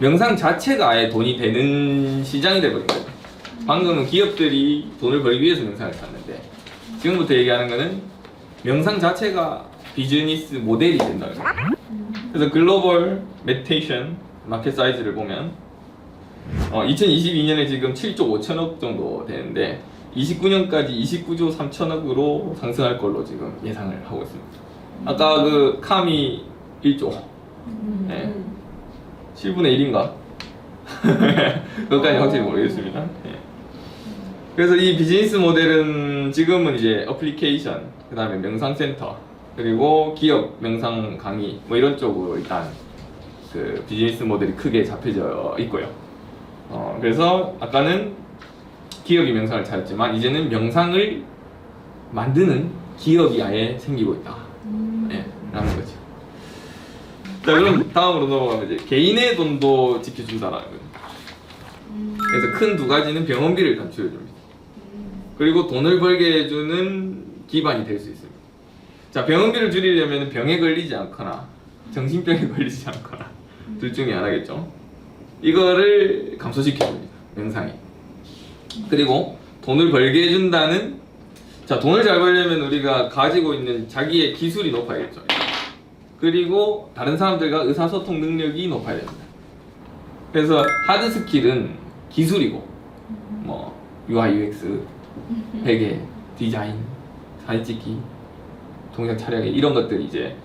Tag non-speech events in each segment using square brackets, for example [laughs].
명상 자체가 아예 돈이 되는 시장이 돼버린 거예요. 방금은 기업들이 돈을 벌기 위해서 명상을 찾는데 지금부터 얘기하는 거는 명상 자체가 비즈니스 모델이 된다는 거예요. 그래서 글로벌 메디테이션 마켓 사이즈를 보면 어, 2022년에 지금 7조 5천억 정도 되는데 29년까지 29조 3천억으로 상승할 걸로 지금 예상을 하고 있습니다. 아까 그 카미 1조 네. 7분의 1인가? [laughs] 그것까지 확실히 모르겠습니다. 예. 그래서 이 비즈니스 모델은 지금은 이제 어플리케이션, 그 다음에 명상센터, 그리고 기업 명상 강의, 뭐 이런 쪽으로 일단 그 비즈니스 모델이 크게 잡혀져 있고요. 어, 그래서 아까는 기업이 명상을 찾았지만 이제는 명상을 만드는 기업이 아예 생기고 있다. 예, 라는 거죠. 자 그럼 다음으로 넘어가면 이제 개인의 돈도 지켜준다라는 거예요. 그래서 큰 두 가지는 병원비를 감축해줍니다. 그리고 돈을 벌게 해주는 기반이 될 수 있습니다. 자 병원비를 줄이려면 병에 걸리지 않거나 정신병에 [laughs] 걸리지 않거나 둘 중에 하나겠죠. 이거를 감소시켜줍니다. 명상이. 그리고 돈을 벌게 해준다는 자 돈을 잘 벌려면 우리가 가지고 있는 자기의 기술이 높아야겠죠. 그리고 다른 사람들과 의사소통 능력이 높아야 됩니다. 그래서 하드 스킬은 기술이고 뭐 UI UX, 베개, 디자인, 사진 찍기, 동작 촬영이 이런 것들이 이제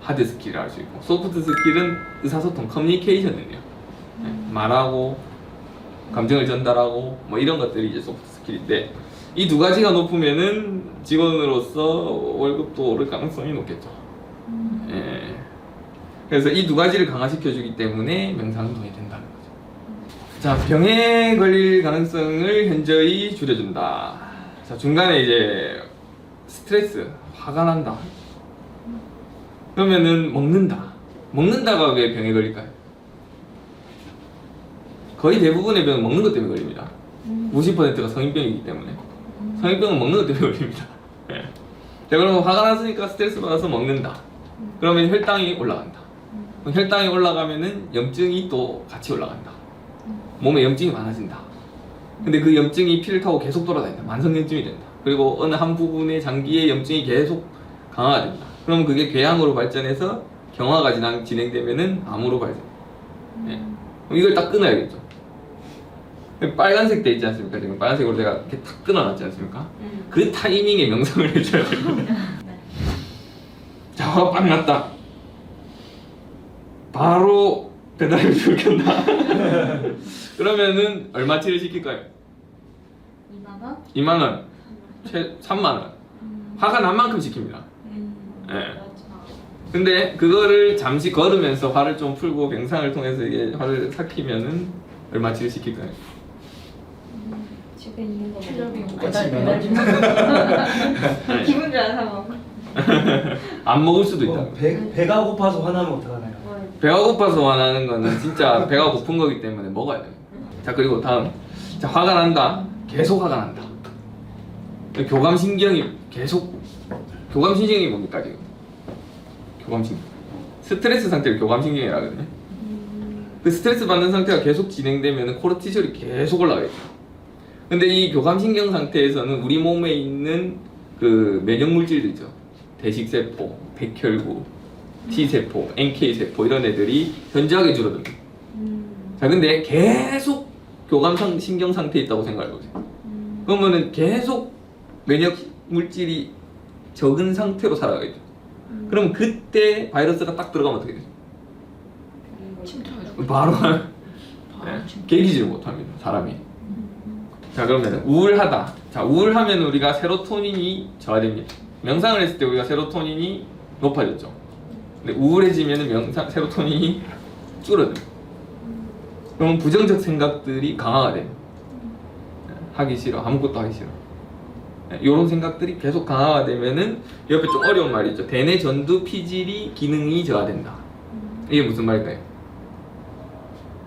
하드 스킬이라 할 수 있고 소프트 스킬은 의사소통 커뮤니케이션 능력 네, 말하고 감정을 전달하고 뭐 이런 것들이 이제 소프트 스킬인데 이 두 가지가 높으면은 직원으로서 월급도 오를 가능성이 높겠죠. 예. 그래서 이 두 가지를 강화시켜주기 때문에 명상운동이 된다는 거죠. 자, 병에 걸릴 가능성을 현저히 줄여준다. 자, 중간에 이제 스트레스, 화가 난다. 그러면은 먹는다. 먹는다가 왜 병에 걸릴까요? 거의 대부분의 병은 먹는 것 때문에 걸립니다. 50%가 성인병이기 때문에. 성인병은 먹는 것 때문에 걸립니다. 예. 자, 그러면 화가 났으니까 스트레스 받아서 먹는다. 그러면 혈당이 올라간다. 그럼 혈당이 올라가면은 염증이 또 같이 올라간다. 몸에 염증이 많아진다. 근데 그 염증이 피를 타고 계속 돌아다닌다. 만성염증이 된다. 그리고 어느 한 부분의 장기의 염증이 계속 강화가 된다. 그럼 그게 궤양으로 발전해서 경화가 진행, 진행되면은 암으로 발전. 예. 그럼 이걸 딱 끊어야겠죠. 빨간색 돼 있지 않습니까? 지금 빨간색으로 제가 이렇게 탁 끊어놨지 않습니까? 그 타이밍에 명상을 해줘야 됩니다. 자, 화가 빵 났다. 바로 배달을 불켰다. 그러면은 얼마치를 시킬까요? 2만 원? 2만 원, 최 3만 원. 화가 난 만큼 시킵니다. 예. 그렇죠. 근데 그거를 잠시 걸으면서 화를 좀 풀고 병상을 통해서 이게 화를 삭히면은 얼마치를 시킬까요? 집에 있는 거면 배달 좀 기분 좋아서 먹어. [laughs] 안 먹을 수도 있다. 뭐 배, 배가 고파서 화나면 어떡하나요? 뭘 배가 고파서 화나는 거는 진짜 배가 고픈 거기 때문에 먹어야 돼요. 자 그리고 다음. 자 화가 난다. 계속 화가 난다. 교감 신경이 계속 교감 신경이 뭡니까 지금 교감 신경. 스트레스 상태를 교감 신경이라 하거든요. 그 스트레스 받는 상태가 계속 진행되면 코르티졸이 계속 올라가겠죠 근데 이 교감신경 상태에서는 우리 몸에 있는 그 면역 물질들 있죠 대식세포, 백혈구, T세포, NK세포 이런 애들이 현저하게 줄어듭니다 자 근데 계속 교감상 신경 상태에 있다고 생각해 보세요. 그러면은 계속 면역 물질이 적은 상태로 살아가겠죠. 그럼 그때 바이러스가 딱 들어가면 어떻게 되죠? 침투해서 바로 바로 네. 개기지를 못합니다. 사람이. 자 그러면 우울하다. 자 우울하면 우리가 세로토닌이 저하됩니다. 명상을 했을 때 우리가 세로토닌이 높아졌죠. 근데 우울해지면 명상 세로토닌이 줄어듭니다. 그럼 부정적 생각들이 강화가 돼요. 하기 싫어. 아무것도 하기 싫어. 이런 생각들이 계속 강화가 되면은 옆에 좀 어려운 말이 있죠. 대뇌 전두 피질이 기능이 저하된다. 이게 무슨 말일까요?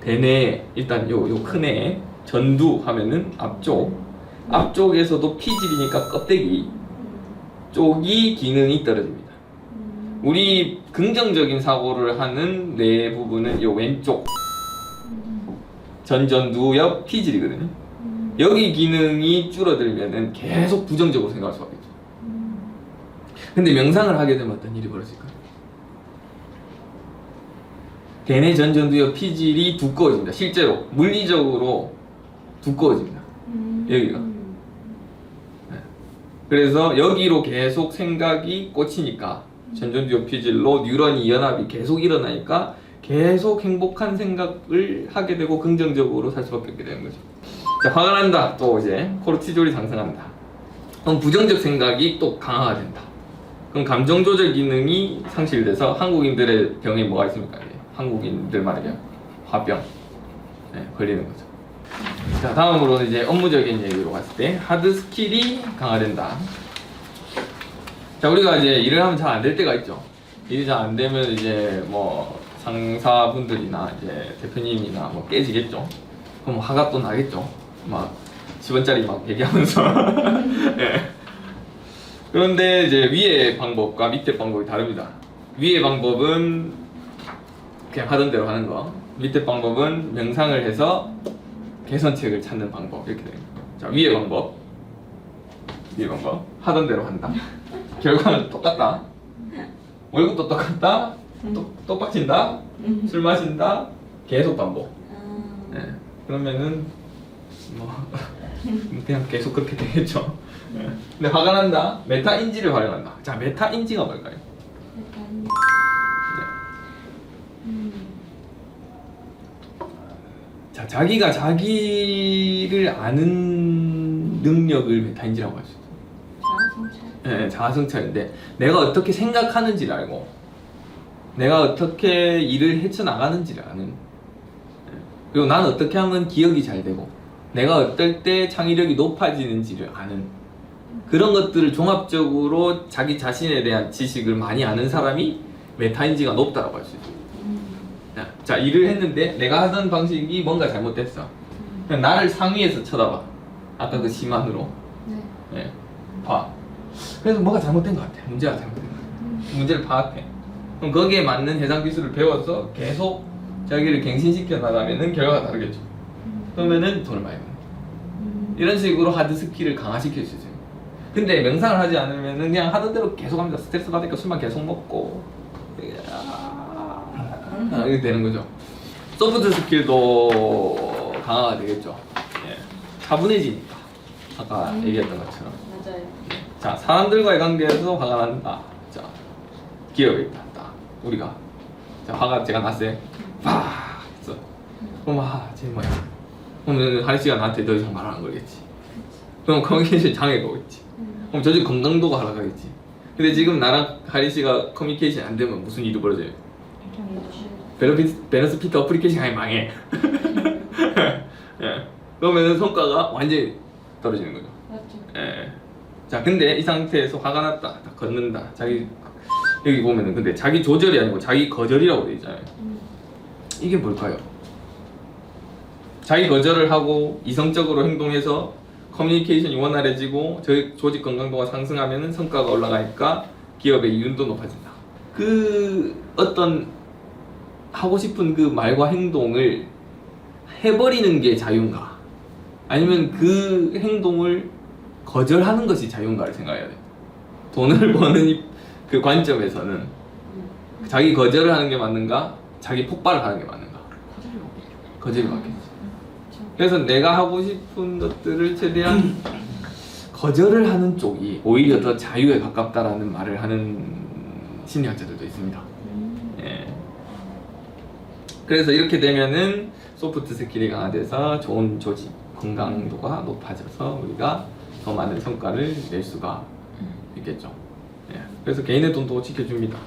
대뇌 일단 요 요 큰애 전두 하면은 앞쪽 앞쪽에서도 피질이니까 껍데기 쪽이 기능이 떨어집니다. 우리 긍정적인 사고를 하는 뇌 부분은 이 왼쪽 전전두 옆 피질이거든요. 여기 기능이 줄어들면은 계속 부정적으로 생각할 수가 있죠. 근데 명상을 하게 되면 어떤 일이 벌어질까요? 대뇌 전전두엽 피질이 두꺼워집니다. 실제로 물리적으로 두꺼워집니다. 여기가. 네. 그래서 여기로 계속 생각이 꽂히니까 전전두엽 피질로 뉴런이 연합이 계속 일어나니까 계속 행복한 생각을 하게 되고 긍정적으로 살 수밖에 없게 되는 거죠. 자, 화가 난다. 또 이제 코르티졸이 상승한다. 그럼 부정적 생각이 또 강화가 된다. 그럼 감정 조절 기능이 상실돼서 한국인들의 병에 뭐가 있습니까? 한국인들만의 병, 화병 네, 걸리는 거죠. 자 다음으로는 이제 업무적인 얘기로 갔을 때 하드 스킬이 강화된다. 자 우리가 이제 일을 하면 잘 안 될 때가 있죠. 일이 잘 안 되면 이제 뭐 상사분들이나 이제 대표님이나 뭐 깨지겠죠. 그럼 화가 또 나겠죠. 막 10원짜리 막 얘기하면서. 예. [laughs] 그런데 이제 위의 방법과 밑에 방법이 다릅니다. 위의 방법은 그냥 하던 대로 하는 거. 밑에 방법은 명상을 해서 개선책을 찾는 방법 이렇게 됩니다. 자 위의 방법, 위의 방법 하던 대로 한다. [laughs] 결과는 똑같다. 월급도 똑같다. 또, 또 빡친다. 술 마신다. 계속 반복. 네. 그러면은 [laughs] 뭐 그냥 계속 그렇게 되겠죠. 네. 근데 화가 난다. 메타 인지를 활용한다. 자 메타 인지가 뭘까요? 네. 자 자기가 자기를 아는 능력을 메타 인지라고 할 수 있어요. 네, 자아성찰인데 내가 어떻게 생각하는지를 알고 내가 어떻게 일을 헤쳐나가는지를 아는 네. 그리고 나는 어떻게 하면 기억이 잘 되고 내가 어떨 때 창의력이 높아지는지를 아는 그런 것들을 종합적으로 자기 자신에 대한 지식을 많이 아는 사람이 메타인지가 높다고 할 수 있어요. 자, 자, 일을 했는데 내가 하던 방식이 뭔가 잘못됐어. 그냥 나를 상위에서 쳐다봐. 아까 그 심한으로. 예, 봐. 그래서 뭐가 잘못된 것 같아. 문제가 잘못된 것 같아. 문제를 파악해. 그럼 거기에 맞는 해상 기술을 배워서 계속 자기를 갱신시켜 나가면은 결과가 다르겠죠. 그러면은 돈을 많이 버는. 이런 식으로 하드 스킬을 강화시킬 수 있어요. 근데 명상을 하지 않으면은 그냥 하던 대로 계속 합니다. 스트레스 받으니까 술만 계속 먹고. 아, 이렇게 되는 거죠. 소프트 스킬도 강화가 되겠죠. 예. 차분해지니까. 아까 얘기했던 것처럼. 맞아요. 자, 사람들과의 관계에서 화가 난다. 자, 기업에 있다. 딱. 우리가. 자, 화가 제가 났어요. 팍! 했어. 그럼, 아, 쟤 뭐야. 그러면 한 씨가 나한테 더 이상 말 안 걸겠지. 그럼 커뮤니케이션 장애가 오겠지. 그럼 저쪽 건강도가 하락하겠지. 근데 지금 나랑 하리 씨가 커뮤니케이션 안 되면 무슨 일이 벌어져요? 베너핏, 베너스 피트 어플리케이션 아예 망해. [laughs] 예. 그러면은 성과가 완전히 떨어지는 거죠. 맞죠. 예. 자, 근데 이 상태에서 화가 났다. 딱 걷는다. 자기 여기 보면은 근데 자기 조절이 아니고 자기 거절이라고 돼 있잖아요. 이게 뭘까요? 자기 거절을 하고 이성적으로 행동해서 커뮤니케이션이 원활해지고 저 조직 건강도가 상승하면은 성과가 올라가니까 기업의 이윤도 높아진다. 그 어떤 하고 싶은 그 말과 행동을 해버리는 게 자유인가? 아니면 그 행동을 거절하는 것이 자유인가를 생각해야 돼. 돈을 [laughs] 버는 이- 그 관점에서는 자기 거절을 하는 게 맞는가? 자기 폭발을 하는 게 맞는가? 거절이 맞겠지. 그래서 내가 하고 싶은 것들을 최대한 [laughs] 거절을 하는 쪽이 오히려 더 자유에 가깝다라는 말을 하는 심리학자들도 있습니다. 예. 그래서 이렇게 되면은 소프트 스킬이 강화돼서 좋은 조직 건강도가 높아져서 우리가 더 많은 성과를 낼 수가 있겠죠. 예. 그래서 개인의 돈도 지켜줍니다.